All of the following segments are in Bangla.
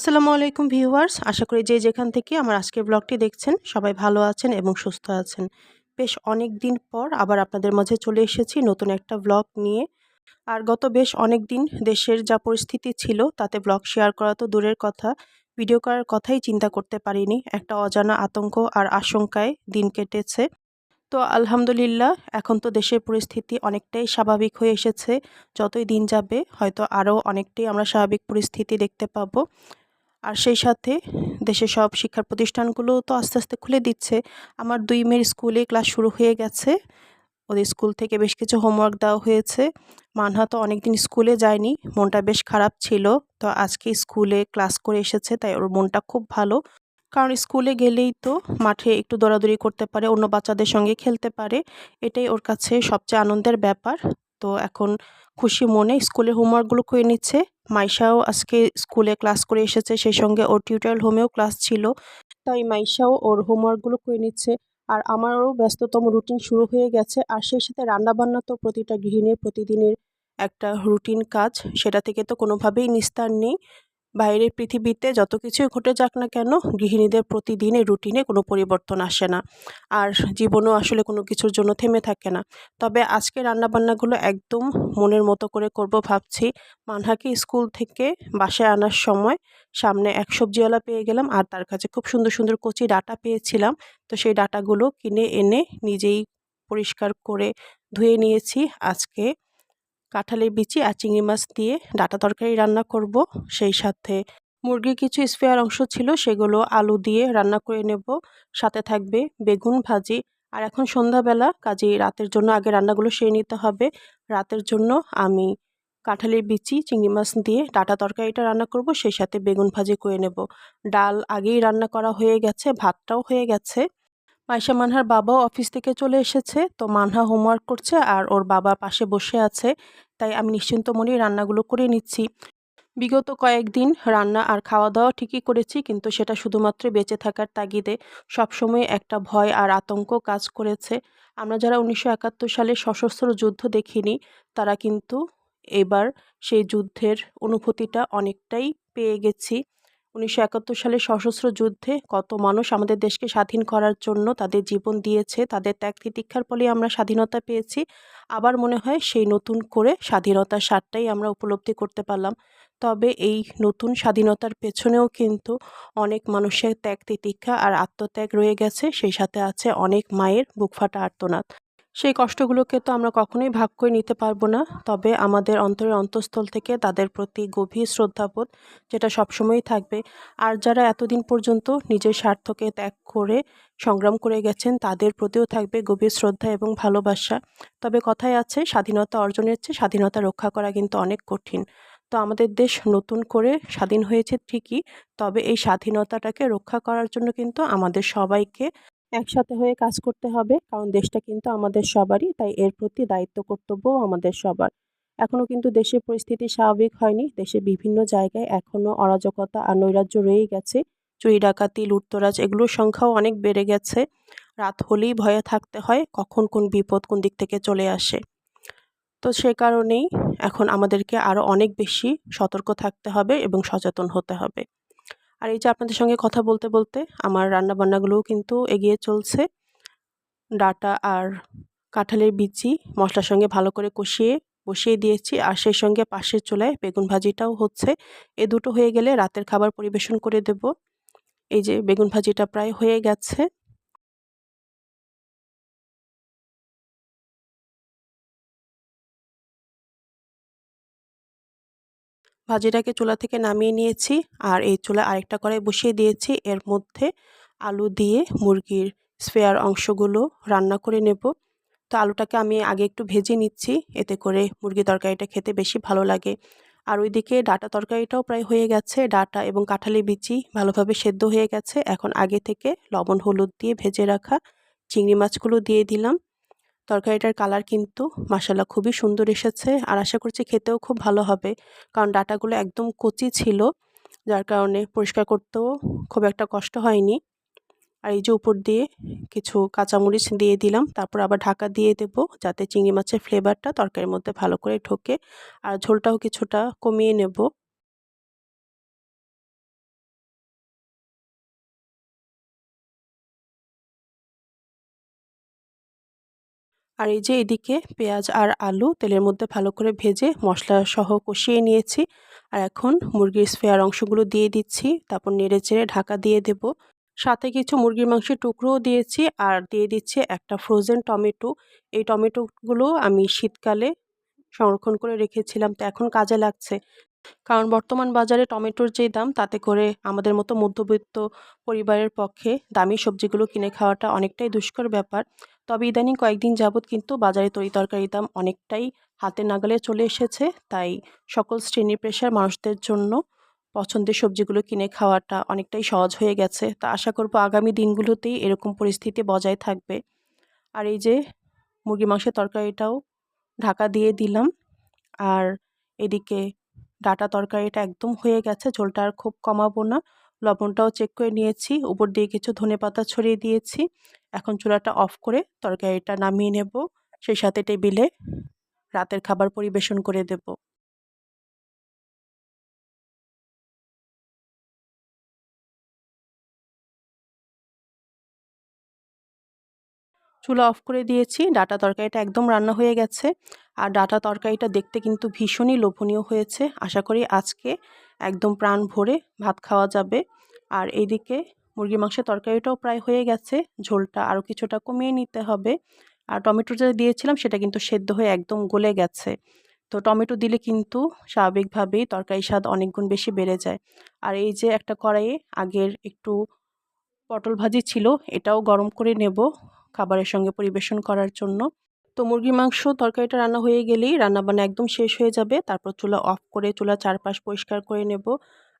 আসসালামু আলাইকুম ভিউয়ার্স। আশা করি যে যেখান থেকে আমার আজকের ব্লগটি দেখছেন, সবাই ভালো আছেন এবং সুস্থ আছেন। বেশ অনেক দিন পর আবার আপনাদের মাঝে চলে এসেছি নতুন একটা ব্লগ নিয়ে। আর গত বেশ অনেক দিন দেশের যা পরিস্থিতি ছিল, তাতে ব্লগ শেয়ার করা তো দূরের কথা ভিডিও করার কথাই চিন্তা করতে পারিনি। একটা অজানা আতঙ্ক আর আশঙ্কায় দিন কেটেছে। তো আলহামদুলিল্লাহ, এখন তো দেশের পরিস্থিতি অনেকটাই স্বাভাবিক হয়ে এসেছে। যতই দিন যাবে, হয়তো আরও অনেকটাই আমরা স্বাভাবিক পরিস্থিতি দেখতে পাবো। আর সেই সাথে দেশের সব শিক্ষা প্রতিষ্ঠানগুলো তো আস্তে আস্তে খুলে দিচ্ছে। আমার দুই মেয়ের স্কুলে ক্লাস শুরু হয়ে গেছে। ওদের স্কুল থেকে বেশ কিছু হোমওয়ার্ক দেওয়া হয়েছে। মানহা তো অনেকদিন স্কুলে যায়নি, মনটা বেশ খারাপ ছিল। তো আজকে স্কুলে ক্লাস করে এসেছে, তাই ওর মনটা খুব ভালো। কারণ স্কুলে গেলেই তো মাঠে একটু দৌড়াদৌড়ি করতে পারে, অন্য বাচ্চাদের সঙ্গে খেলতে পারে। এটাই ওর কাছে সবচেয়ে আনন্দের ব্যাপার। তো এখন খুশি মনে স্কুলের হোমওয়ার্কগুলো করে নিচ্ছে। মাইশাও আজকে স্কুলে ক্লাস করে এসেছে, সেই সঙ্গে ওর টিউটার হোমেও ক্লাস ছিল। তাই মাইশাও ওর হোমওয়ার্কগুলো করে নিচ্ছে। আর আমারও ব্যস্ততম রুটিন শুরু হয়ে গেছে। আর সেই সাথে রান্নাবান্না তো প্রতিটা গৃহিণীর প্রতিদিনের একটা রুটিন কাজ। সেটা থেকে তো কোনোভাবেই নিস্তার নেই। বাইরের পৃথিবীতে যত কিছুই ঘটে যাক না কেন, গৃহিণীদের প্রতিদিনের রুটিনে কোনো পরিবর্তন আসে না। আর জীবনও আসলে কোনো কিছুর জন্য থেমে থাকে না। তবে আজকে রান্নাবান্নাগুলো একদম মনের মতো করে করব ভাবছি। মানহাকে স্কুল থেকে বাসায় আনার সময় সামনে এক সবজিওয়ালা পেয়ে গেলাম আর তার কাছে খুব সুন্দর সুন্দর কচি ডাটা পেয়েছিলাম। তো সেই ডাটাগুলো কিনে এনে নিজেই পরিষ্কার করে ধুয়ে নিয়েছি। আজকে কাঁঠালের বিচি আর চিংড়ি মাছ দিয়ে ডাটা তরকারি রান্না করব। সেই সাথে মুরগির কিছু স্পেয়ার অংশ ছিল, সেগুলো আলু দিয়ে রান্না করে নেব। সাথে থাকবে বেগুন ভাজি। আর এখন সন্ধ্যাবেলা কাজে রাতের জন্য আগে রান্নাগুলো সেরে নিতে হবে। রাতের জন্য আমি কাঁঠালের বিচি, চিংড়ি মাছ দিয়ে ডাটা তরকারিটা রান্না করব, সেই সাথে বেগুন ভাজি করে নেব। ডাল আগেই রান্না করা হয়ে গেছে, ভাতটাও হয়ে গেছে। মাইশা মানহার বাবাও অফিস থেকে চলে এসেছে, তো মানহা হোমওয়ার্ক করছে আর ওর বাবা পাশে বসে আছে, তাই আমি নিশ্চিন্ত মনেই রান্নাগুলো করে নিচ্ছি। বিগত কয়েকদিন রান্না আর খাওয়া দাওয়া ঠিকই করেছি, কিন্তু সেটা শুধুমাত্র বেঁচে থাকার তাগিদে সবসময় একটা ভয় আর আতঙ্ক কাজ করেছে। আমরা যারা উনিশশো একাত্তর সালে সশস্ত্র যুদ্ধ দেখিনি, তারা কিন্তু এবার সেই যুদ্ধের অনুভূতিটা অনেকটাই পেয়ে গেছি। উনিশশো একাত্তর সালে সশস্ত্র যুদ্ধে কত মানুষ আমাদের দেশকে স্বাধীন করার জন্য তাদের জীবন দিয়েছে, তাদের ত্যাগ তিতিক্ষার ফলে আমরা স্বাধীনতা পেয়েছি। আবার মনে হয় সেই নতুন করে স্বাধীনতার স্বাদটাই আমরা উপলব্ধি করতে পারলাম। তবে এই নতুন স্বাধীনতার পেছনেও কিন্তু অনেক মানুষের ত্যাগ তিতিক্ষা আর আত্মত্যাগ রয়ে গেছে, সেই সাথে আছে অনেক মায়ের বুকফাটা আর্তনাদ। সেই কষ্টগুলোকে তো আমরা কখনোই ভাগ করে নিতে পারব না। তবে আমাদের অন্তরের অন্তঃস্থল থেকে তাদের প্রতি গভীর শ্রদ্ধাবোধ যেটা সবসময়ই থাকবে। আর যারা এতদিন পর্যন্ত নিজের স্বার্থকে ত্যাগ করে সংগ্রাম করে গেছেন, তাদের প্রতিও থাকবে গভীর শ্রদ্ধা এবং ভালোবাসা। তবে কথায় আছে, স্বাধীনতা অর্জনের চেয়ে স্বাধীনতা রক্ষা করা কিন্তু অনেক কঠিন। তো আমাদের দেশ নতুন করে স্বাধীন হয়েছে ঠিকই, তবে এই স্বাধীনতাটাকে রক্ষা করার জন্য কিন্তু আমাদের সবাইকে একসাথে হয়ে কাজ করতে হবে। কারণ দেশটা কিন্তু আমাদের সবারই, তাই এর প্রতি দায়িত্ব কর্তব্যও আমাদের সবার। এখনও কিন্তু দেশের পরিস্থিতি স্বাভাবিক হয়নি। দেশের বিভিন্ন জায়গায় এখনও অরাজকতা আর নৈরাজ্য রয়েই গেছে। চুরি, ডাকাতি, লুটতরাজ এগুলোর সংখ্যাও অনেক বেড়ে গেছে। রাত হলেই ভয়ে থাকতে হয়, কখন কোন বিপদ কোন দিক থেকে চলে আসে। তো সে কারণেই এখন আমাদেরকে আরও অনেক বেশি সতর্ক থাকতে হবে এবং সচেতন হতে হবে। আর এই যে আপনাদের সঙ্গে কথা বলতে বলতে আমার রান্না রান্নাবান্নাগুলোও কিন্তু এগিয়ে চলছে। ডাটা আর কাঁঠালের বিচি মশলার সঙ্গে ভালো করে কষিয়ে, বসিয়ে দিয়েছি। আর সেই সঙ্গে পাশের চুলায় বেগুন ভাজিটাও হচ্ছে। এ দুটো হয়ে গেলে রাতের খাবার পরিবেশন করে দেব। এই যে বেগুন ভাজিটা প্রায় হয়ে গেছে। ভাজিটাকে চুলা থেকে নামিয়ে নিয়েছি আর এই চুলা আরেকটা কড়াই বসিয়ে দিয়েছি। এর মধ্যে আলু দিয়ে মুরগির স্পেয়ার অংশগুলো রান্না করে নেব। তো আলুটাকে আমি আগে একটু ভেজে নিচ্ছি, এতে করে মুরগি তরকারিটা খেতে বেশি ভালো লাগে। আর ওইদিকে ডাটা তরকারিটাও প্রায় হয়ে গেছে। ডাটা এবং কাঁঠালি বিচি ভালোভাবে সেদ্ধ হয়ে গেছে। এখন আগে থেকে লবণ, হলুদ দিয়ে ভেজে রাখা চিংড়ি মাছগুলো দিয়ে দিলাম। তরকারিটার কালার কিন্তু মাসাল্লাহ খুবই সুন্দর এসেছে আর আশা করছি খেতেও খুব ভালো হবে। কারণ ডাটাগুলো একদম কচি ছিল, যার কারণে পরিষ্কার করতেও খুব একটা কষ্ট হয়নি। আর এই যে উপর দিয়ে কিছু কাঁচামরিচ দিয়ে দিলাম, তারপর আবার ঢাকা দিয়ে দেব যাতে চিংড়ি মাছের ফ্লেভারটা তরকারির মধ্যে ভালো করে ঢোকে। আর ঝোলটাও কিছুটা কমিয়ে নেব। আর এই যে এদিকে পেঁয়াজ আর আলু তেলের মধ্যে ভালো করে ভেজে মশলা সহ কষিয়ে নিয়েছি। আর এখন মুরগির স্পেয়ার অংশগুলো দিয়ে দিচ্ছি, তারপর নেড়ে চেড়ে ঢাকা দিয়ে দেব। সাথে কিছু মুরগির মাংসের টুকরোও দিয়েছি আর দিয়ে দিচ্ছি একটা ফ্রোজেন টমেটো। এই টমেটোগুলো আমি শীতকালে সংরক্ষণ করে রেখেছিলাম, তো এখন কাজে লাগছে। কারণ বর্তমান বাজারে টমেটোর যে দাম, তাতে করে আমাদের মতো মধ্যবিত্ত পরিবারের পক্ষে দামি সবজিগুলো কিনে খাওয়াটা অনেকটাই দুষ্কর ব্যাপার। তবে ইদানিং কয়েকদিন যাবৎ কিন্তু বাজারে তরি তরকারির দাম অনেকটাই হাতে নাগালে চলে এসেছে। তাই সকল শ্রেণি পেশার মানুষদের জন্য পছন্দের সবজিগুলো কিনে খাওয়াটা অনেকটাই সহজ হয়ে গেছে। তা আশা করব আগামী দিনগুলোতেই এরকম পরিস্থিতি বজায় থাকবে। আর এই যে মুরগি মাংসের তরকারিটাও ঢাকা দিয়ে দিলাম। আর এদিকে ডাটা তরকারিটা একদম হয়ে গেছে, ঝোলটা আর খুব কমাবো না। লবণটাও চেক করে নিয়েছি। উপর দিয়ে কিছু ধনে পাতা ছড়িয়ে দিয়েছি। এখন চুলাটা অফ করে তরকারিটা নামিয়ে নেব। সেই সাথে টেবিলে রাতের খাবার পরিবেশন করে দেব। চুলা অফ করে দিয়েছি। ডাটা তরকারিটা একদম রান্না হয়ে গেছে। আর ডাটা তরকারিটা দেখতে কিন্তু ভীষণই লোভনীয় হয়েছে। আশা করি আজকে একদম প্রাণ ভরে ভাত খাওয়া যাবে। আর এইদিকে মুরগি মাংসের তরকারিটাও প্রায় হয়ে গেছে। ঝোলটা আরও কিছুটা কমিয়ে নিতে হবে। আর টমেটো যেটা দিয়েছিলাম সেটা কিন্তু সেদ্ধ হয়ে একদম গলে গেছে। তো টমেটো দিলে কিন্তু স্বাভাবিকভাবেই তরকারি স্বাদ অনেক গুণ বেশি বেড়ে যায়। আর এই যে একটা কড়াইয়ে আগের একটু পটল ভাজি ছিল, এটাও গরম করে নেব। খাবারের সঙ্গে পরিবেশন করার জন্য। তো মুরগির মাংস তরকারিটা রান্না হয়ে গেলেই রান্নাবান্না একদম শেষ হয়ে যাবে। তারপর চুলা অফ করে চুলা চারপাশ পরিষ্কার করে নেব।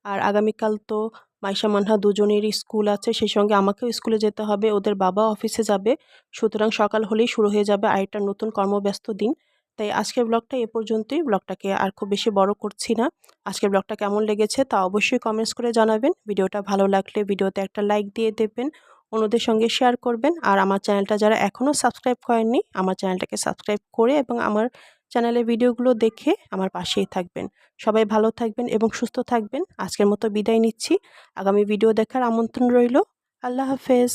আর আগামীকাল তো মাইশা মানহা দুজনেরই স্কুল আছে, সেই সঙ্গে আমাকেও স্কুলে যেতে হবে। ওদের বাবা অফিসে যাবে। সুতরাং সকাল হলেই শুরু হয়ে যাবে আরেকটা নতুন কর্মব্যস্ত দিন। তাই আজকের ব্লগটা এ পর্যন্তই। ব্লগটাকে আর খুব বেশি বড় করছি না। আজকের ব্লগটা কেমন লেগেছে তা অবশ্যই কমেন্টস করে জানাবেন। ভিডিওটা ভালো লাগলে ভিডিওতে একটা লাইক দিয়ে দেবেন। অন্যদের সঙ্গে শেয়ার করবেন। আর আমার চ্যানেলটা যারা এখনও সাবস্ক্রাইব করেননি, আমার চ্যানেলটাকে সাবস্ক্রাইব করে এবং আমার চ্যানেলে ভিডিওগুলো দেখে আমার পাশেই থাকবেন। সবাই ভালো থাকবেন এবং সুস্থ থাকবেন। আজকের মতো বিদায় নিচ্ছি। আগামী ভিডিও দেখার আমন্ত্রণ রইল। আল্লাহ হাফেজ।